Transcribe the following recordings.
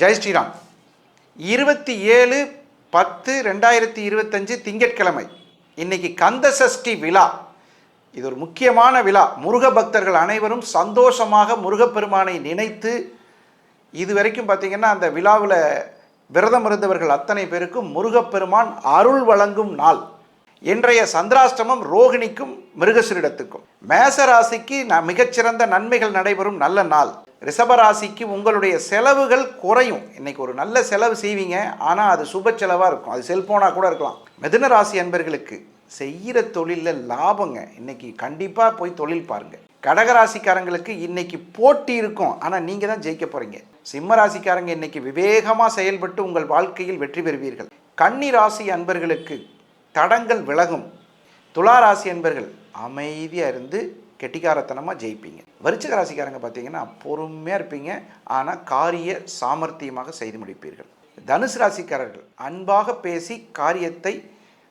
ஜெய் ஸ்ரீராம். இருபத்தி ஏழு பத்து ரெண்டாயிரத்தி இருபத்தஞ்சு திங்கட்கிழமை. இன்னைக்கு கந்த சஷ்டி விழா. இது ஒரு முக்கியமான விழா. முருக பக்தர்கள் அனைவரும் சந்தோஷமாக முருகப்பெருமானை நினைத்து இது வரைக்கும் பார்த்தீங்கன்னா அந்த விழாவில் விரதம் இருந்தவர்கள் அத்தனை பேருக்கும் முருகப்பெருமான் அருள் வழங்கும் நாள். இன்றைய சந்திராஷ்டமம் ரோகிணிக்கும் மிருகசிரிடத்துக்கும். மேச ராசிக்கு மிகச்சிறந்த நன்மைகள் நடைபெறும் நல்ல நாள். ரிஷபராசிக்கு உங்களுடைய செலவுகள் குறையும். இன்னைக்கு ஒரு நல்ல செலவு செய்வீங்க. ஆனால் அது சுப செலவாக இருக்கும். அது செல்போனாக கூட இருக்கலாம். மிதுன ராசி அன்பர்களுக்கு செய்கிற தொழிலில் லாபங்க. இன்னைக்கு கண்டிப்பாக போய் தொழில் பாருங்கள் கடகராசிக்காரங்களுக்கு இன்னைக்கு போட்டி இருக்கும். ஆனால் நீங்கள் தான் ஜெயிக்க போகிறீங்க சிம்ம ராசிக்காரங்க இன்னைக்கு விவேகமாக செயல்பட்டு உங்கள் வாழ்க்கையில் வெற்றி பெறுவீர்கள். கன்னி ராசி அன்பர்களுக்கு தடங்கள் விலகும். துலா ராசி அமைதியாக இருந்து கெட்டிக்காரத்தனமாக ஜெயிப்பீங்க. விருச்சிக ராசிக்காரங்க பார்த்தீங்கன்னா பொறுமையாக இருப்பீங்க. ஆனால் காரிய சாமர்த்தியமாக செய்து முடிப்பீர்கள். தனுசு ராசிக்காரர்கள் அன்பாக பேசி காரியத்தை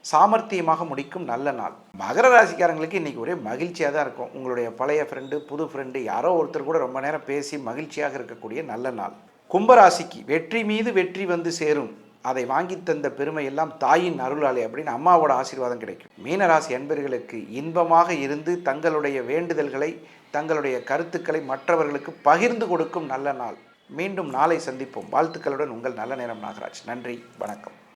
சாமர்த்தியமாக முடிக்கும் நல்ல நாள். மகர ராசிக்காரங்களுக்கு இன்றைக்கி ஒரே மகிழ்ச்சியாக தான் இருக்கும். உங்களுடைய பழைய ஃப்ரெண்டு புது ஃப்ரெண்டு யாரோ ஒருத்தர் கூட ரொம்ப நேரம் பேசி மகிழ்ச்சியாக இருக்கக்கூடிய நல்ல நாள். கும்பராசிக்கு வெற்றி மீது வெற்றி வந்து சேரும். அதை வாங்கி தந்த பெருமை எல்லாம் தாயின் அருளாலே அப்படின்னு அம்மாவோட ஆசீர்வாதம் கிடைக்கும். மீனராசி அன்பர்களுக்கு இன்பமாக இருந்து தங்களுடைய வேண்டுதல்களை தங்களுடைய கருத்துக்களை மற்றவர்களுக்கு பகிர்ந்து கொடுக்கும் நல்ல நாள். மீண்டும் நாளை சந்திப்போம். வாழ்த்துக்களுடன் உங்கள் நல்ல நேரம் நாகராஜ். நன்றி. வணக்கம்.